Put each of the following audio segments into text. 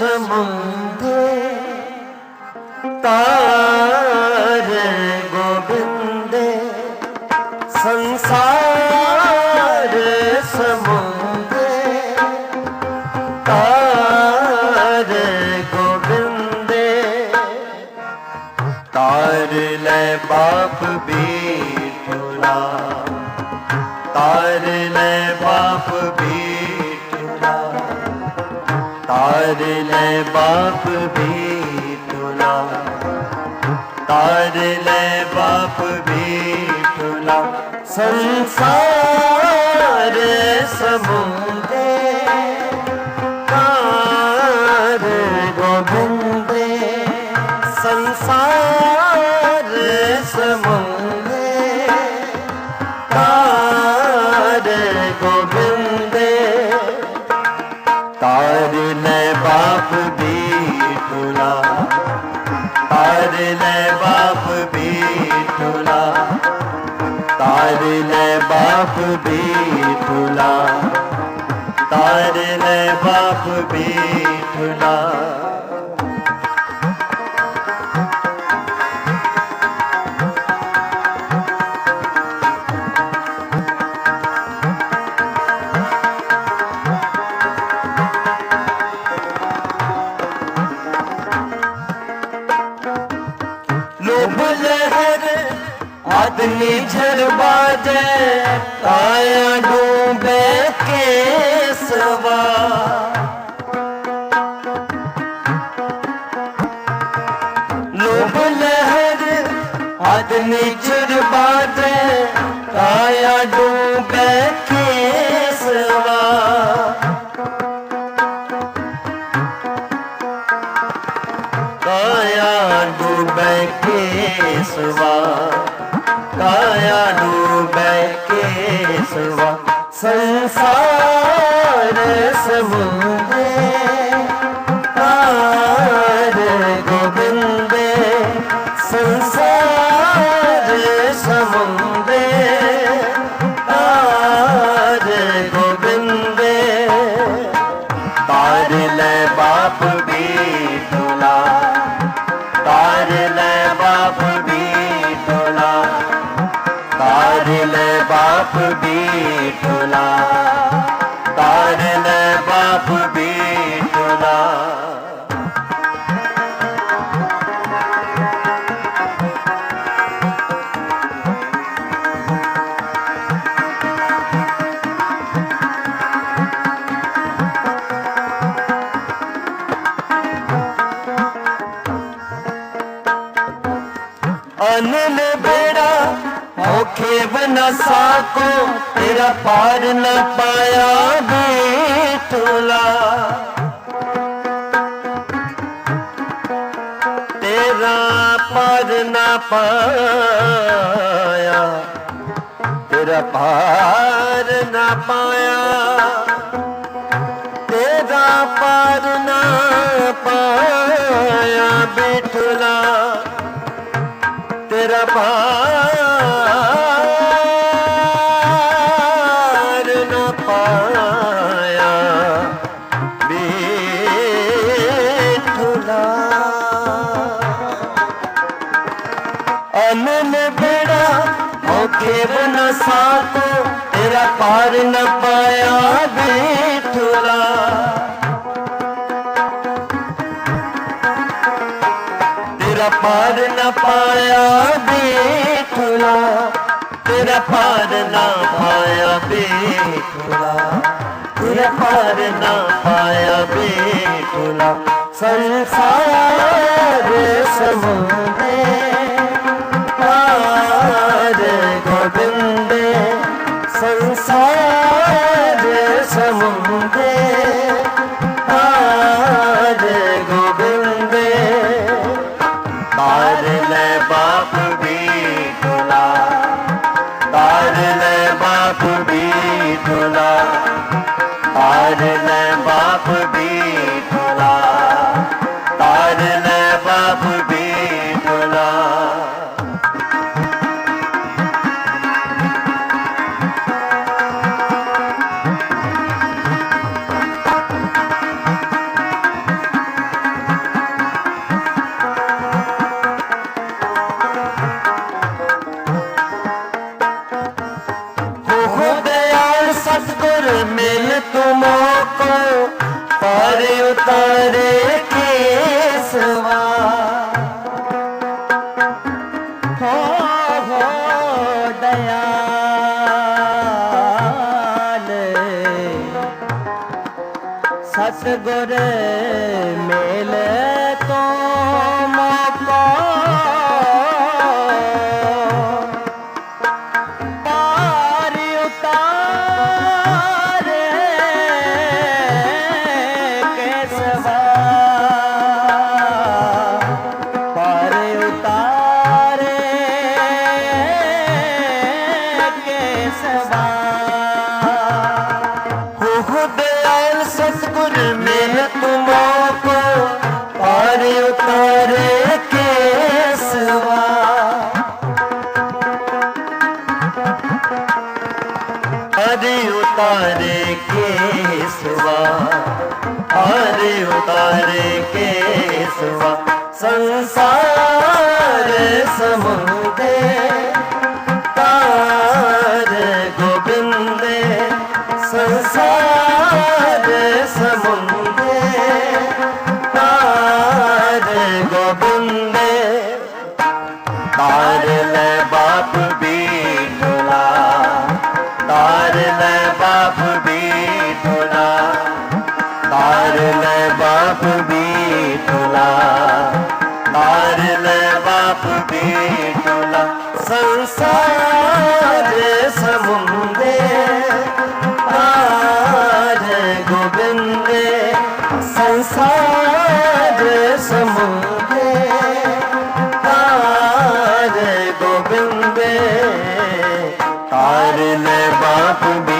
ਸਮੁੰਦ ਤਾਰ ਗੋਬਿੰਦ, ਸੰਸਾਰ ਸਮੁੰਦ ਤਾਰ ਗੋਬਿੰਦ। ਤਾਰ ਲੈ ਬਾਪ ਬੀਠਲਾ ਤਾਰ ਲੈ ਬਾਪ ਬੀਠਲਾ ਤਾਰ ਲੈ ਬਾਪ ਬੀਠਲਾ ਤਾਰ ਲੈ ਬਾਪ ਬੀਠਲਾ ਸੰਸਾਰ ਸਮੁੰਦੇ ਤਾਰ ਗੋਬਿੰਦੇ। ਸੰਸਾਰ ਸਮੁੰਦੇ ਤਾਰ ਗੋਬਿੰਦੇ। ਬਾਪ ਬੀਠਲਾ ਤਾਰ ਲੈ ਬਾਪ ਬੀਠਲਾ ਤਾਰ ਲੈ ਬਾਪ ਬੀਠਲਾ ਤਾਰ ਲੈ ਬਾਪ ਬੀਠਲਾ ਲੋਭ ਲਹਿਰ ਆਦਮੀ ਝਰਬਾਜੇ ਕਾਇਆ ਡੂਬੇ ਕੇਸਵਾ ਲੋਭ ਲਹਿਰ ਆਦਮੀ ਝਰਬਾਜੇ ਕਾਇਆ ਸੰਸਾਰ ਸਮੁੰਦੇ ਤਾਰ ਗੋਬਿੰਦੇ ਸੰਸਾਰ ਸਮੁੰਦੇ ਤਾਰ ਗੋਬਿੰਦੇ ਤਾਰ ਲੈ ਬਾਪ ਬੀਠਲਾ ਬਾਪ ਬੀਠਲਾ ਤਾਰ ਲੈ ਬਾਪ ਬੀਠਲਾ होखे बना साको तेरा पार न पाया बेटुला तेरा पार न पाया तेरा पार न पाया तेरा पार न पाया बेटुला तेरा पार ਰਾਖੇ ਬਨ ਸਾਥ, ਤੇਰਾ ਪਾਰ ਨ ਪਾਇਆ ਬੇਠੁਰਾ ਤੇਰਾ ਪਾਰ ਨ ਪਾਇਆ ਬੇਠੁਰਾ ਤੇਰਾ ਪਾਰ ਨ ਪਾਇਆ ਬੇਠੁਰਾ ਤੇਰਾ ਪਾਰ ਨ ਪਾਇਆ ਬੇਠੁਰਾ ਸੰਸਾਰ ਸਮੁੰਦਰ ਬੀਠਲਾ ਤਾਰ ਲੈ ਬਾਪ ਬੀਠਲਾ ਤਾਰ ਲੈ ਬਾਪ গড়ে ਤਾਰੇ ਸੰਸਾਰ ਸਮੁੰਦੇ ਤਾਰ ਗੋਬਿੰਦੇ ਸੰਸਾਰ ਸਮੁੰਦੇ ਤਾਰ ਤਾਰ ਲੈ ਬਾਪ ਬੀਠਲਾ ਤਾਰ ਲੈ ਬਾਪ ਬੀਠਲਾ ਤਾਰ ਲੈ ਬਾਪ ਬੇਟੁਲਾ ਮਾਰ ਲੈ ਬਾਪ ਬੇਟੁਲਾ ਸੰਸਾਰ ਸਮੁੰਦੇ ਆਜ ਗੋਬਿੰਦੇ, ਸੰਸਾਰ ਸਮੁੰਦੇ ਆਜ ਗੋਬਿੰਦੇ। ਬਾਪ ਬੇਟੁਲਾ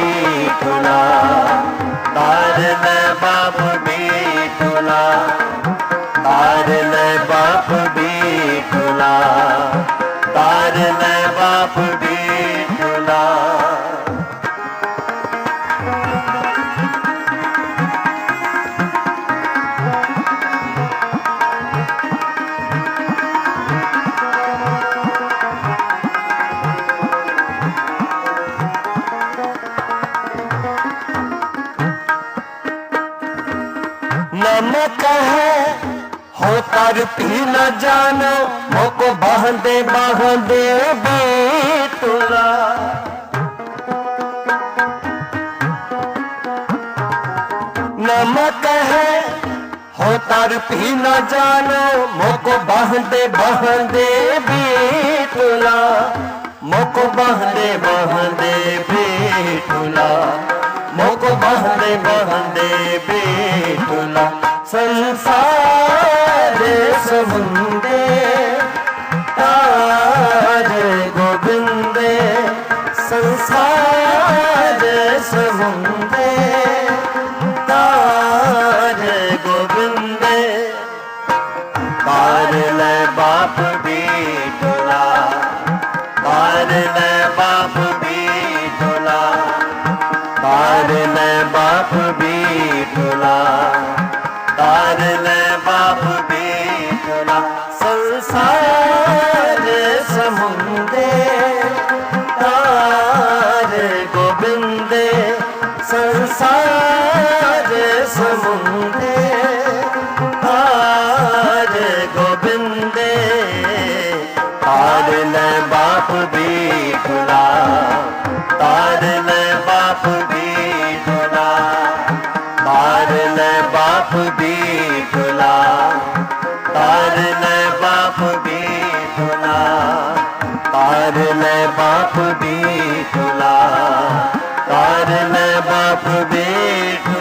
नमक है हो तर पी न जानो मोको बहदे बहदे बेतुला नमक है हो तर पी न जानो मोको बहदे बहदे बेतुला मोको बहदे बहदे बेतुला मोको बहदे बहदे बेतुला संसार समुंदे ਦਰਸ ਹੁੰਦੇ ਤਾਰ ਗੋਬਿੰਦੇ। ਤਾਰ ਲੈ ਬਾਪ ਦੀ ਟੋਲਾ ਤਾਰ ਲੈ ਬਾਪ ਦੀ ਟੋਲਾ ਤਾਰ ਲੈ ਬਾਪ ਦੀ भी भुला तार न बाप भी भुला तार न बाप भी भुला तार न बाप भी भुला